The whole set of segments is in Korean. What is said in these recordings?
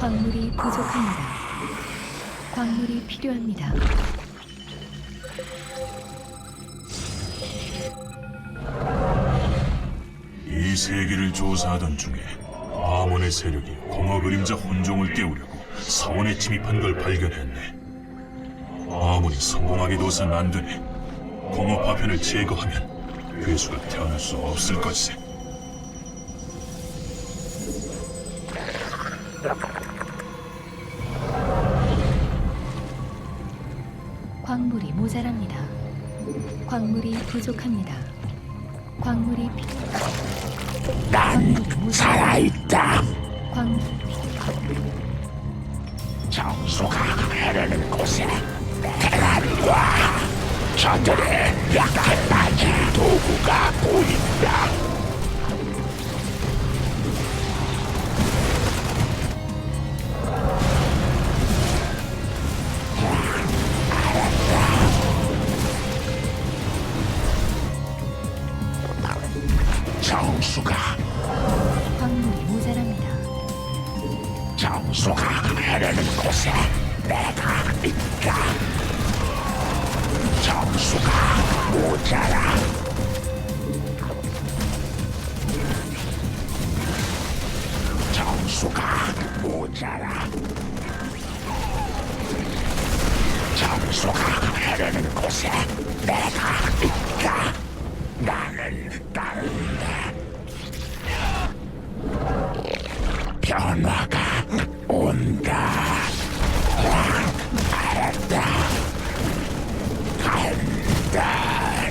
광물이 부족합니다. 광물이 필요합니다. 이 세계를 조사하던 중에 아몬의 세력이 공허 그림자 혼종을 깨우려고 사원에 침입한 걸 발견했네. 아몬이 성공하게 둬선 안 되네. 공허 파편을 제거하면 괴수가 태어날 수 없을 것세. 광물이 모자랍니다. 광물이 부족합니다. 광물이 피... 난 살아있다. 광 정수가 흐르는 곳에 대란과 저들의 약해 빠질 도구가 보인다. 정수가 광물이 모자랍니다. 정수가 흐르는 곳에 내가 있다. 정수가 모자라. 정수가 모자라. 정수가 흐르는 곳에 내가 있다. 나는 따른다. 변화가 온다. 알았다. 간다.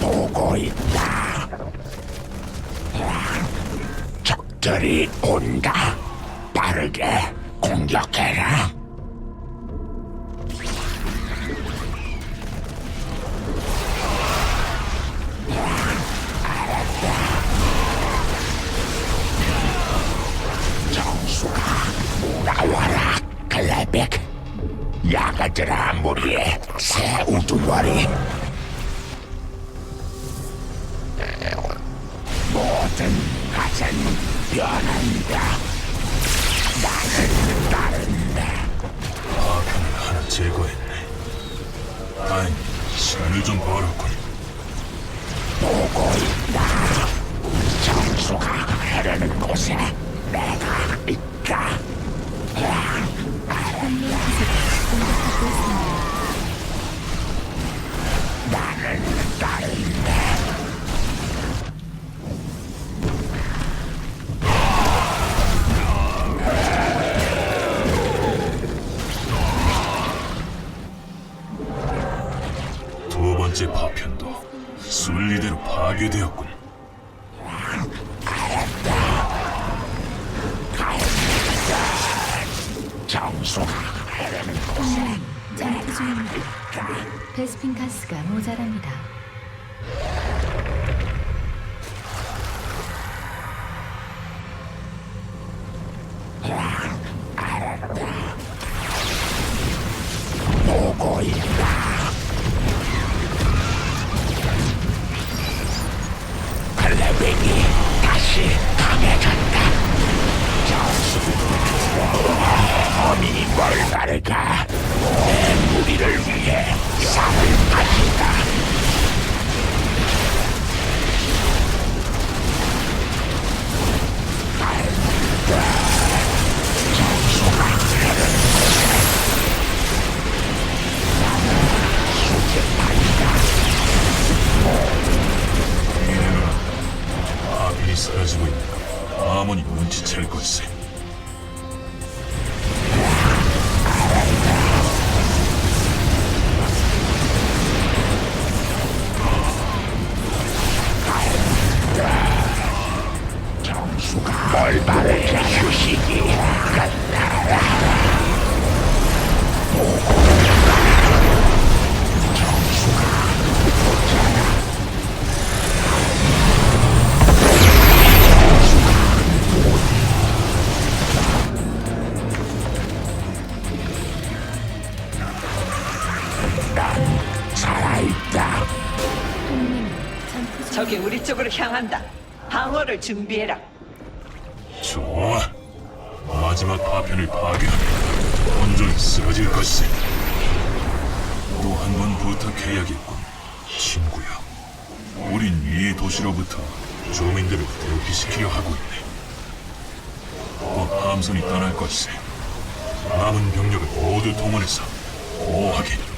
보고 있다. 적들이 온다. 빠르게 공격해라. 야가들아 무리에. 새 우두머리. 모든 것은 변한다. 나는 따른다. 파편을 하나 제거했네. 다행히 시간을 좀 벌었군. 보고 있다. 정수가 흐르는 곳에 번째 파편도 순리대로 파괴되었군. 곳에 동맹이 전투 중입니다. 베스핀 가스가 모자랍니다. 있는 걸 아몬이 눈치챌 것세. 적이 우리 쪽으로 향한다. 방어를 준비해라. 좋아. 마지막 파편을 파괴하면 온종일 쓰러질 것세. 또한 번 부탁해야겠군, 친구야. 우린 위의 도시로부터 주민들을 대피시키려 하고 있네. 곧 함선이 떠날 것세. 남은 병력을 모두 동원해서 보호하게. 경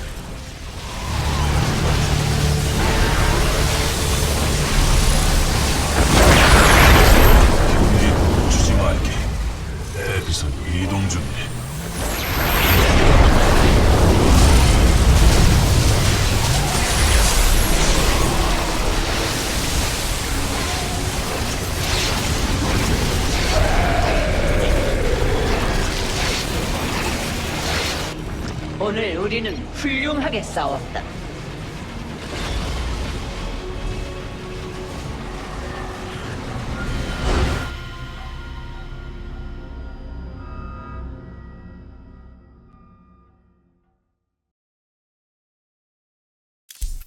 오늘 우리는 훌륭하게 싸웠다.